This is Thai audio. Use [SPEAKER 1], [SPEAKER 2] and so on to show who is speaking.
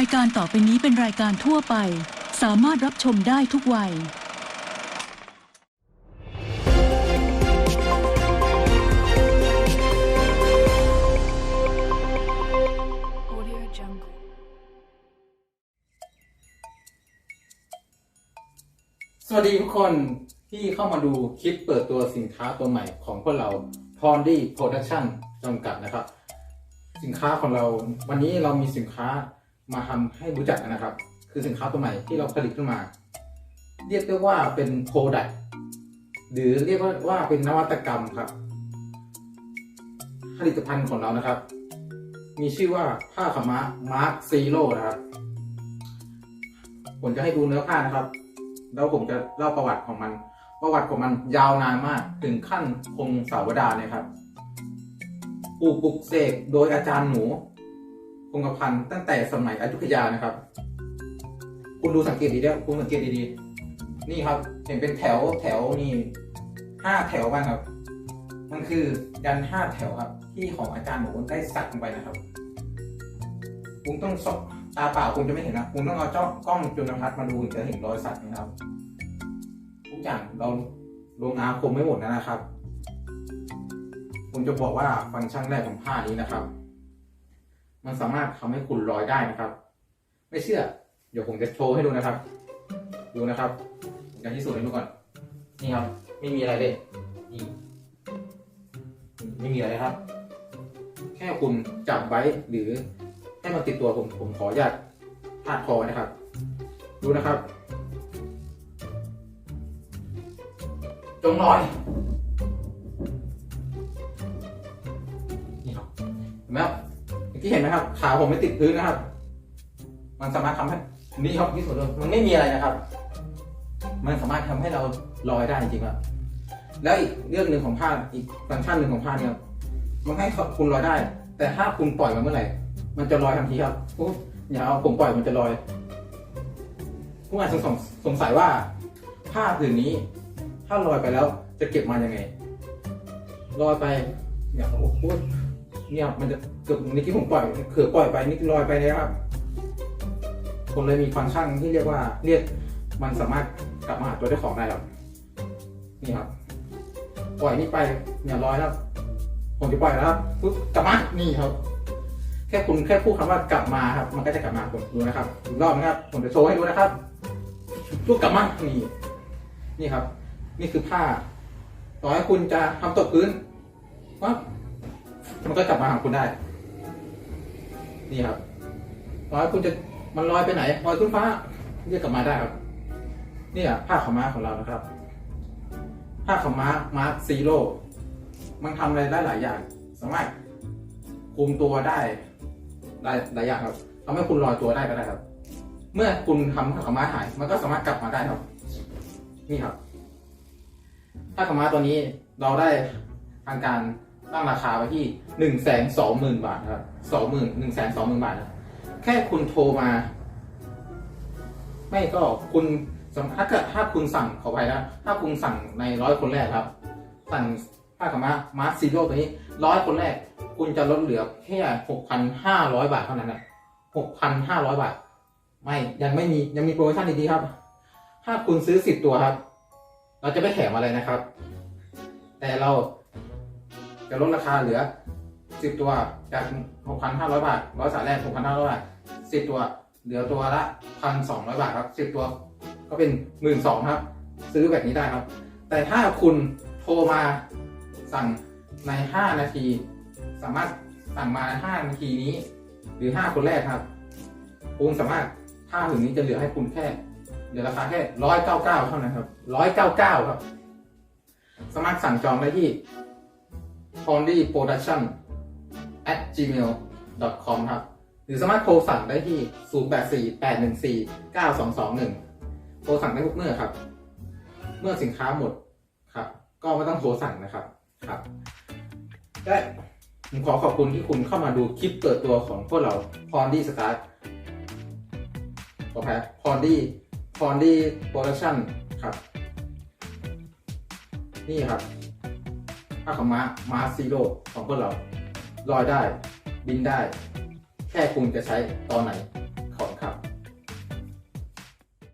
[SPEAKER 1] ายการต่อไปนี้เป็นรายการทั่วไป สามารถรับชมได้ทุกวัย
[SPEAKER 2] Audio Jungle.
[SPEAKER 3] สวัสดีทุกคนที่เข้ามาดูคลิปเปิดตัวสินค้าตัวใหม่ของพวกเรา p o n d y Production จำกัดนะครับ สินค้าของเราวันนี้เรามีสินค้า มาทำให้รู้จักกันนะครับ คือสินค้าตัวใหม่ที่เราผลิตขึ้นมา เรียกได้ว่าเป็น Product หรือเรียกว่าเป็นนวัตกรรมครับ ผลิตภัณฑ์ของเรานะครับ มีชื่อว่าผ้าขม้า Mark Zero นะครับผมจะให้ดูเนื้อผ้านะครับ แล้วผมจะเล่าประวัติของมัน ประวัติของมันยาวนานมากถึงขั้นคงสาวดาเนี่ยครับปลูกปลุกเสกโดยอาจารย์หนู คงกระพันตั้งแต่สมัยอยุธยานะครับ คุณดูสังเกตดีเดียวคุณสังเกตดีๆ นี่ครับ เห็นเป็นแถวแถวนี่ห้าแถวบ้างครับ มันคือยันห้าแถวครับ ที่ของอาจารย์หนูได้สักลงไปนะครับคุณต้องสอบตาเปล่าคุณจะไม่เห็นนะคุณต้องเอาจ้องกล้องจุลทรรศน์มาดูถึงจะเห็นรอยสักนะครับทุกอย่างเราลงอาคมไม่หมดนะครับผมจะบอกว่าฟังก์ชันแรกของผ้านี้นะครับ มันสามารถทำให้คุณลอยได้นะครับ ไม่เชื่อ เดี๋ยวผมจะโชว์ให้ดูนะครับ ดูนะครับผมจะพิสูจน์ให้ดูก่อน นี่ครับ ไม่มีอะไรเลยนี่ไม่มีอะไรครับ แค่คุณจับไว้หรือให้มันติดตัวผมผมขออนุญาตพาดคอนะครับ ดูนะครับ จงลอย เมื่เห็นไหมครับ ขาผมไม่ติดพื้นนะครับ มันสามารถทำให้นี่ครับที่สุดเลยมันไม่มีอะไรนะครับ มันสามารถทำให้เราลอยได้จริงๆครับแล้วอีกเรื่องหนึ่งของผ้าอีกฟังก์ชันหนึ่งของผ้าเนี่ยมันให้คุณลอยได้ แต่ถ้าคุณปล่อยมันเมื่อไหร่มันจะลอยทันทีครับอุ๊ยอย่าเอาผมปล่อยมันจะลอยผู้อ่านสงสงสงสัยว่าผ้าผืนนี้ ถ้าลอยไปแล้วจะเก็บมายังไงลอยไปเนี่ยโอ้โหเนี่ยมันจะ เกือบนี่ที่ผมปล่อยเขือปล่อยไปนี่ลอยไปเลยครับผมเลยมีฟังก์ชันที่เรียกว่าเรียกมันสามารถกลับมาหาตัวเจ้าของได้ครับนี่ครับ ปล่อยนี่ไปเนี่ยลอยแล้วผมจะปล่อยแล้วครับปุ๊บกลับมานี่ครับ แค่คุณแค่พูดคำว่ากลับมาครับ มันก็จะกลับมาผมดูนะครับอีกรอบนะครับ ผมจะโชว์ให้ดูนะครับปุ๊บกลับมานี่นี่ครับ นี่คือผ้าต่อให้คุณจะทำตกพื้นปั๊บมันก็กลับมาหาคุณได้ นี่ครับต่อให้คุณจะมันลอยไปไหนลอยขึ้นฟ้า เรียกกลับมาได้ครับนี่อะผ้าขาวม้าของเรานะครับผ้าขาวม้ามาร์คซีโร่มันทำอะไรได้หลายอย่าง สามารถคุมตัวได้ได้หลายอย่างครับทำให้คุณลอยตัวได้ก็ได้ครับ เมื่อคุณทำผ้าขาวม้าหาย มันก็สามารถกลับมาได้ครับ นี่ครับผ้าขาวม้าตัวนี้เราได้ทางการ ตั้งราคาไว้ที่หนึ่งแสนสองหมื่นบาทครับสองหมื่นหนึ่งแสนสองหมื่นบาทนะแค่คุณโทรมา ไม่ก็คุณสำถ้าเกิดถ้าคุณสั่งขอไปนะถ้าคุณสั่งในร้อยคนแรกครับ สั่งผ้าขาวม้ามาร์ซีโร่ตัวนี้ร้อยคนแรก คุณจะลดเหลือแค่หกพันห้าร้อยบาทเท่านั้นนะหกพันห้าร้อยบาท ไม่ยังไม่มียังมีโปรโมชั่นดีๆครับ ถ้าคุณซื้อสิบตัวครับ เราจะไม่แถมอะไรนะครับ แต่เรา จะลดราคาเหลือสิบตัวจากหกพันห้าร้อยบาทร้อยสายแรกหกพันห้าร้อยบาทสิบตัวเหลือตัวละพันสองร้อยบาทครับสิบตัวก็เป็นหมื่นสองครับ ซื้อแบบนี้ได้ครับ แต่ถ้าคุณโทรมาสั่งใน 5 นาที สามารถสั่งมา 5 นาทีนี้ หรือ 5 คนแรกครับ คุณสามารถค่าถึงนี้จะเหลือให้คุณแค่เหลือราคาแค่ร้อยเก้าเก้าเท่านั้นครับร้อยเก้าเก้าครับ สามารถสั่งจองได้ที่ p o n d y production at gmail com ครับ หรือสามารถโทรสั่งได้ที่ 0848149221 โทรสั่งได้ทุกเมื่อครับ เมื่อสินค้าหมดครับ ก็ไม่ต้องโทรสั่งนะครับครับได้ผมขอขอบคุณที่คุณเข้ามาดูคลิปเปิดตัวของพวกเรา p o n d y Start ขอแพ้ p o n d y p o n d y Production ครับ นี่ครับ ผ้าขาวม้ามาซีโร่ของพวกเราลอยได้ บินได้ แค่คุณจะใช้ตอนไหน